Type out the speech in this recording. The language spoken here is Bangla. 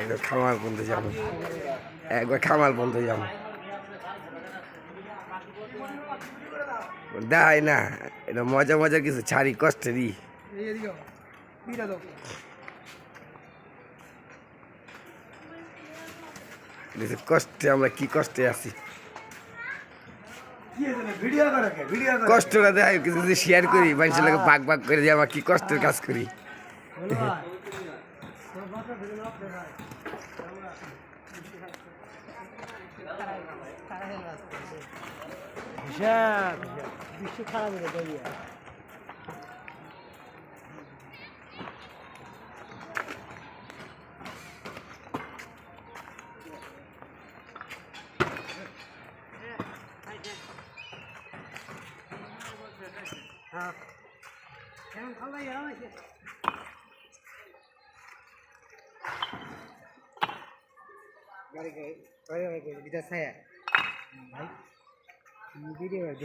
একবার খামার বন্ধু যাব। একবার খামার বন্ধু যাব। দেয় না, এটা মজা মজা কিছু, ছাড়ি কষ্টেরই। কষ্টে আমরা কি কষ্টে আছি। কষ্টটা দেয় কিছু যদি শেয়ার করি মানুষের লোক ভাগ ভাগ করে দিয়ে আমার কি কষ্টের কাজ করি? বিশ্ব খারাপ হয়ে હા. કેમ ખવાઈ આવે છે? બીજા સાયા? ભાઈ. બીજી વાર